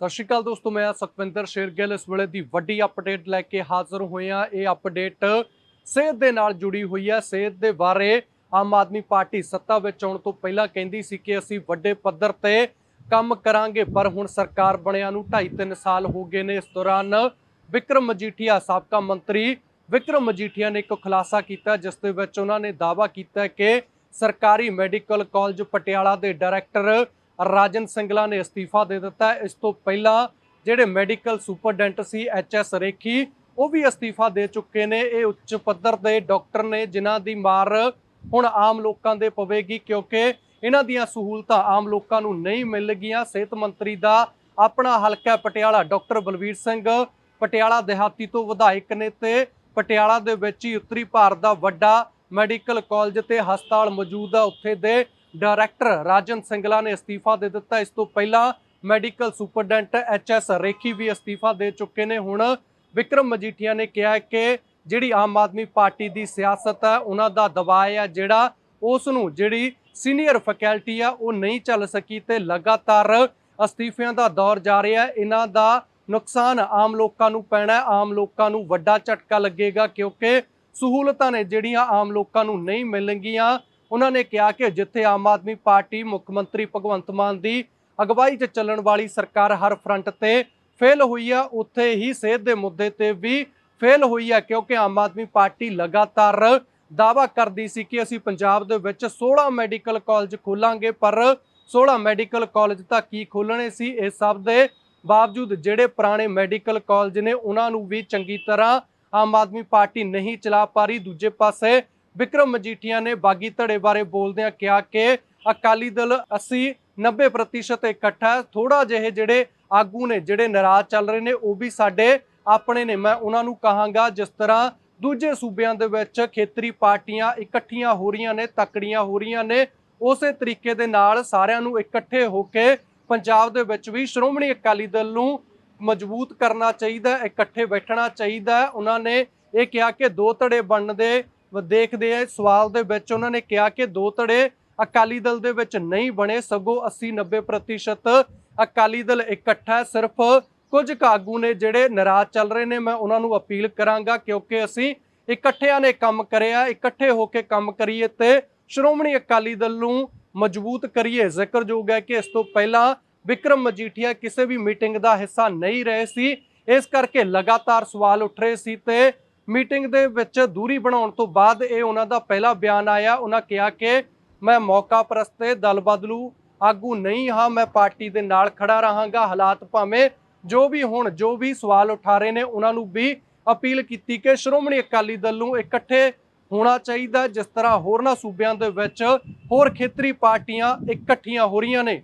ਸਤਿ ਸ਼੍ਰੀ ਅਕਾਲ ਦੋਸਤੋ, ਮੈਂ ਸੁਖਵਿੰਦਰ ਸ਼ੇਰਗਿੱਲ। ਇਸ ਵੇਲੇ ਦੀ ਵੱਡੀ ਅਪਡੇਟ ਲੈ ਕੇ ਹਾਜ਼ਰ ਹੋਏ ਹਾਂ। ਇਹ ਅਪਡੇਟ ਸਿਹਤ ਦੇ ਨਾਲ ਜੁੜੀ ਹੋਈ ਹੈ। ਸਿਹਤ ਦੇ ਬਾਰੇ ਆਮ ਆਦਮੀ ਪਾਰਟੀ ਸੱਤਾ ਵਿੱਚ ਆਉਣ ਤੋਂ ਪਹਿਲਾਂ ਕਹਿੰਦੀ ਸੀ ਕਿ ਅਸੀਂ ਵੱਡੇ ਪੱਧਰ ਤੇ ਕੰਮ ਕਰਾਂਗੇ, ਪਰ ਹੁਣ ਸਰਕਾਰ ਬਣਿਆ ਨੂੰ 2.5-3 ਸਾਲ ਹੋ ਗਏ ਨੇ। ਇਸ ਦੌਰਾਨ ਵਿਕਰਮ ਮਜੀਠੀਆ, ਸਾਬਕਾ ਮੰਤਰੀ ਵਿਕਰਮ ਮਜੀਠੀਆ ਨੇ ਇੱਕ ਖੁਲਾਸਾ ਕੀਤਾ, ਜਿਸ ਦੇ ਵਿੱਚ ਉਹਨਾਂ ਨੇ ਦਾਅਵਾ ਕੀਤਾ ਕਿ ਸਰਕਾਰੀ ਮੈਡੀਕਲ ਕਾਲਜ ਪਟਿਆਲਾ ਦੇ ਡਾਇਰੈਕਟਰ ਰਾਜਨ ਸਿੰਗਲਾ ਨੇ ਅਸਤੀਫਾ ਦੇ ਦਿੱਤਾ ਇਸ ਤੋਂ ਪਹਿਲਾਂ ਜਿਹੜੇ medical superintendent C H S Rekhi, ਉਹ ਵੀ ਅਸਤੀਫਾ ਦੇ ਚੁੱਕੇ ਨੇ। ਇਹ ਉੱਚ ਪੱਧਰ ਦੇ ਡਾਕਟਰ ਨੇ ਜਿਨ੍ਹਾਂ ਦੀ ਮਾਰ ਹੁਣ ਆਮ ਲੋਕਾਂ ਦੇ ਪਵੇਗੀ ਕਿਉਂਕਿ ਇਹਨਾਂ ਦੀਆਂ ਸਹੂਲਤਾਂ ਆਮ ਲੋਕਾਂ ਨੂੰ ਨਹੀਂ ਮਿਲ ਗਈਆਂ। ਸਿਹਤ ਮੰਤਰੀ ਦਾ ਆਪਣਾ ਹਲਕਾ ਪਟਿਆਲਾ, ਡਾਕਟਰ ਬਲਵੀਰ ਸਿੰਘ। ਪਟਿਆਲਾ ਦਿਹਾਤੀ ਤੋਂ ਵਿਧਾਇਕ ਨੇ ਤੇ ਪਟਿਆਲਾ ਦੇ ਵਿੱਚ ਹੀ ਉੱਤਰੀ ਭਾਰਤ ਦਾ ਵੱਡਾ ਮੈਡੀਕਲ ਕਾਲਜ ਤੇ ਹਸਪਤਾਲ ਮੌਜੂਦ ਆ। ਉੱਥੇ ਦੇ ਡਾਇਰੈਕਟਰ ਰਾਜਨ ਸਿੰਗਲਾ ਨੇ ਅਸਤੀਫਾ ਦੇ ਦਿੱਤਾ। ਇਸ ਤੋਂ ਪਹਿਲਾਂ medical superintendent H S Rekhi ਵੀ ਅਸਤੀਫਾ ਦੇ ਚੁੱਕੇ ਨੇ। ਹੁਣ ਵਿਕਰਮ ਮਜੀਠੀਆ ਨੇ ਕਿਹਾ ਕਿ ਜਿਹੜੀ ਆਮ ਆਦਮੀ ਪਾਰਟੀ ਦੀ ਸਿਆਸਤ ਹੈ, ਉਹਨਾਂ ਦਾ ਦਬਾਅ ਹੈ ਜਿਹੜਾ ਉਸ ਨੂੰ ਜਿਹੜੀ ਸੀਨੀਅਰ ਫੈਕਲਟੀ ਆ, ਉਹ ਨਹੀਂ ਚੱਲ ਸਕੀ ਤੇ ਲਗਾਤਾਰ ਅਸਤੀਫਿਆਂ ਦਾ ਦੌਰ ਜਾਰੀ ਹੈ। ਇਹਨਾਂ ਦਾ ਨੁਕਸਾਨ ਆਮ ਲੋਕਾਂ ਨੂੰ ਪੈਣਾ ਆਮ ਲੋਕਾਂ ਨੂੰ ਵੱਡਾ ਝਟਕਾ ਲੱਗੇਗਾ ਕਿਉਂਕਿ ਸਹੂਲਤਾਂ ਨੇ ਜਿਹੜੀਆਂ ਆਮ ਲੋਕਾਂ ਨੂੰ ਨਹੀਂ ਮਿਲਣਗੀਆਂ। ਉਹਨਾਂ ਨੇ ਕਿਹਾ ਕਿ ਜਿੱਥੇ ਆਮ ਆਦਮੀ ਪਾਰਟੀ ਮੁੱਖ ਮੰਤਰੀ ਭਗਵੰਤ ਮਾਨ ਦੀ ਅਗਵਾਈ 'ਚ ਚੱਲਣ ਵਾਲੀ ਸਰਕਾਰ ਹਰ ਫਰੰਟ ਤੇ ਫੇਲ ਹੋਈ ਆ, ਉੱਥੇ ਹੀ ਸਿਹਤ ਦੇ ਮੁੱਦੇ ਤੇ ਵੀ ਫੇਲ ਹੋਈ ਆ, ਕਿਉਂਕਿ ਆਮ ਆਦਮੀ ਪਾਰਟੀ ਲਗਾਤਾਰ ਦਾਵਾ ਕਰਦੀ ਸੀ ਕਿ ਅਸੀਂ ਪੰਜਾਬ ਦੇ ਵਿੱਚ 16 ਮੈਡੀਕਲ ਕਾਲਜ ਖੋਲਾਂਗੇ, ਪਰ 16 ਮੈਡੀਕਲ ਕਾਲਜ ਤਾਂ ਕੀ ਖੋਲਣੇ ਸੀ? ਇਹ ਸਭ ਦੇ ਬਾਵਜੂਦ ਜਿਹੜੇ ਪੁਰਾਣੇ ਮੈਡੀਕਲ ਕਾਲਜ ਨੇ, ਉਹਨਾਂ ਨੂੰ ਵੀ ਚੰਗੀ ਤਰ੍ਹਾਂ ਆਮ ਆਦਮੀ ਪਾਰਟੀ ਨਹੀਂ ਚਲਾ ਪਾ ਰਹੀ। ਦੂਜੇ ਪਾਸੇ ਵਿਕਰਮ ਮਜੀਠੀਆ ਨੇ ਬਾਗੀ ਧੜੇ ਬਾਰੇ ਬੋਲਦਿਆਂ ਕਿਹਾ ਕਿ ਅਕਾਲੀ ਦਲ 80 90% ਇਕੱਠਾ ਹੈ। ਥੋੜਾ ਜਿਹੇ ਜਿਹੜੇ ਆਗੂ ਨੇ, ਜਿਹੜੇ ਨਾਰਾਜ਼ ਚੱਲ ਰਹੇ ਨੇ, ਉਹ ਵੀ ਸਾਡੇ ਆਪਣੇ ਨੇ। ਮੈਂ ਉਹਨਾਂ ਨੂੰ ਕਹਾਂਗਾ, ਜਿਸ ਤਰ੍ਹਾਂ ਦੂਜੇ ਸੂਬਿਆਂ ਦੇ ਵਿੱਚ ਖੇਤਰੀ ਪਾਰਟੀਆਂ ਇਕੱਠੀਆਂ ਹੋ ਰਹੀਆਂ ਨੇ, ਤਕੜੀਆਂ ਹੋ ਰਹੀਆਂ ਨੇ, ਉਸੇ ਤਰੀਕੇ ਦੇ ਨਾਲ ਸਾਰਿਆਂ ਨੂੰ ਇਕੱਠੇ ਹੋ ਕੇ ਪੰਜਾਬ ਦੇ ਵਿੱਚ ਵੀ ਸ਼੍ਰੋਮਣੀ ਅਕਾਲੀ ਦਲ ਨੂੰ ਮਜ਼ਬੂਤ ਕਰਨਾ ਚਾਹੀਦਾ ਇਕੱਠੇ ਬੈਠਣਾ ਚਾਹੀਦਾ ਉਹਨਾਂ ਨੇ ਇਹ ਕਿਹਾ ਕਿ ਦੋ ਧੜੇ ਬਣਨ ਦੇ ਦੇਖਦੇ ਆ ਸਵਾਲ ਦੇ ਵਿੱਚ ਉਹਨਾਂ ਨੇ ਕਿਹਾ ਕਿ ਦੋ ਧੜੇ ਅਕਾਲੀ ਦਲ ਦੇ ਵਿੱਚ ਨਹੀਂ ਬਣੇ, ਸਗੋਂ 80 90% ਅਕਾਲੀ ਦਲ ਇਕੱਠਾ ਸਿਰਫ ਕੁਝ ਕੁ ਆਗੂ ਨੇ ਜਿਹੜੇ ਨਾਰਾਜ਼ ਚੱਲ ਰਹੇ ਨੇ, ਮੈਂ ਉਹਨਾਂ ਨੂੰ ਅਪੀਲ ਕਰਾਂਗਾ ਕਿਉਂਕਿ ਅਸੀਂ ਇਕੱਠਿਆਂ ਨੇ ਕੰਮ ਕਰਿਆ, ਇਕੱਠੇ ਹੋ ਕੇ ਕੰਮ ਕਰੀਏ ਤੇ ਸ਼੍ਰੋਮਣੀ ਅਕਾਲੀ ਦਲ ਨੂੰ ਮਜ਼ਬੂਤ ਕਰੀਏ। ਜ਼ਿਕਰਯੋਗ ਹੈ ਕਿ ਇਸ ਤੋਂ ਪਹਿਲਾਂ ਵਿਕਰਮ ਮਜੀਠੀਆ ਕਿਸੇ ਵੀ ਮੀਟਿੰਗ ਦਾ ਹਿੱਸਾ ਨਹੀਂ ਰਹੇ ਸੀ। ਇਸ ਕਰਕੇ ਲਗਾਤਾਰ ਸਵਾਲ ਉੱਠ ਰਹੇ ਸੀ ਤੇ ਮੀਟਿੰਗ ਦੇ ਵਿੱਚ ਦੂਰੀ ਬਣਾਉਣ ਤੋਂ ਬਾਅਦ ਇਹ ਉਹਨਾਂ ਦਾ ਪਹਿਲਾ ਬਿਆਨ ਆਇਆ। ਉਹਨਾਂ ਕਿਹਾ ਕਿ ਮੈਂ ਮੌਕਾ ਪ੍ਰਸਤੇ ਦਲ ਬਦਲੂ, ਆਗੂ ਨਹੀਂ ਹਾਂ, ਮੈਂ ਪਾਰਟੀ ਦੇ ਨਾਲ ਖੜਾ ਰਹਾਂਗਾ। ਹਾਲਾਤ ਭਾਵੇਂ ਜੋ ਵੀ ਹੁਣ, ਜੋ ਵੀ ਸਵਾਲ ਉਠਾ ਰਹੇ ਨੇ, ਉਹਨਾਂ ਨੂੰ ਵੀ ਅਪੀਲ ਕੀਤੀ ਕਿ ਸ਼੍ਰੋਮਣੀ ਅਕਾਲੀ ਦਲ ਨੂੰ ਇਕੱਠੇ ਹੋਣਾ ਚਾਹੀਦਾ। ਜਿਸ ਤਰ੍ਹਾਂ ਹੋਰਨਾਂ ਸੂਬਿਆਂ ਦੇ ਵਿੱਚ ਹੋਰ ਖੇਤਰੀ ਪਾਰਟੀਆਂ ਇਕੱਠੀਆਂ ਹੋ ਰਹੀਆਂ ਨੇ।